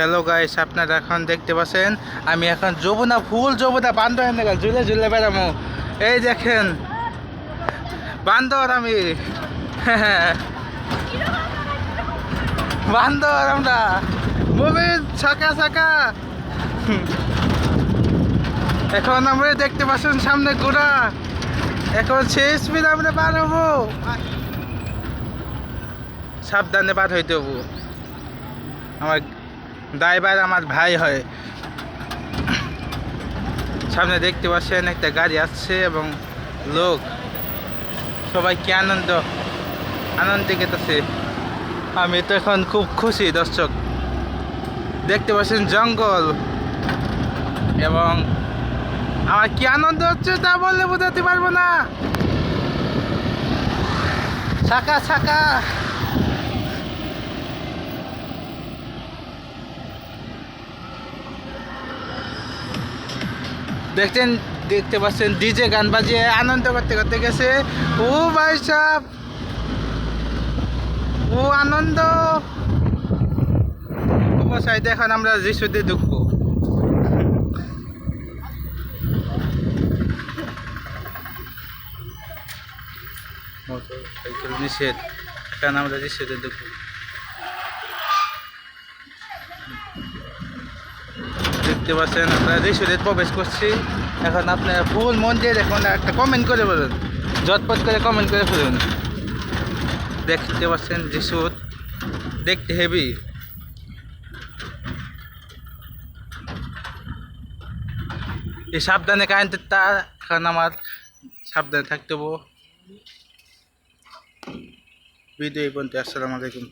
Hello guys আপনারা এখন দেখতে পাচ্ছেন, আমি এখন যমুনা, ফুল যমুনা, বান্দর এনে গেল, ঝুলে ঝুলে বেড়ামো। এই দেখেন, বান্দর আমি। বান্দর আমরা। মুভি ছাকা ছাকা। এখন আমরা দেখতে পাচ্ছেন সামনে ঘোড়া। এখন সেই স্পিড আমরা পার হব। সাবধানে পার হইতে হব। আমার ড্রাইভার আমার ভাই হয়। সামনে দেখতে পাচ্ছেন একটা গাড়ি আসছে এবং লোক। সবাই কি আনন্দ? আনন্দে গেতেছে। আমি তো এখন খুব খুশি, দর্শক। দেখতে পাচ্ছেন জঙ্গল। এবং আমার কি আনন্দ হচ্ছে তা বললে বোঝাতে পারব না। ছাকা ছাকা। দেখছেন, দেখতে পাচ্ছেন ডিজে গান বাজিয়ে আনন্দ করতে করতে গেছে। ও ভাই সাহ ও আনন্দ। দেখুন আমরা যিশুতে দুঃখ মোটরসাইকেল নিষেধ, এখানে আমরা যিশুতে দুঃখ দেখতে পাচ্ছেন আমরা ঋষুরে প্রবেশ করছি, এখন আপনারা ফুল মন দিয়ে দেখুন, একটা কমেন্ট করে বলুন ঝটপট করে কমেন্ট করে ফেলুন। দেখতে পাচ্ছেন যিশুর দেখতে হেভি এই সাবধানে কারেন্টের তার এখন আমার সাবধানে থাকতে হব। ভিডিও এই পর্যন্ত আসসালামু আলাইকুম।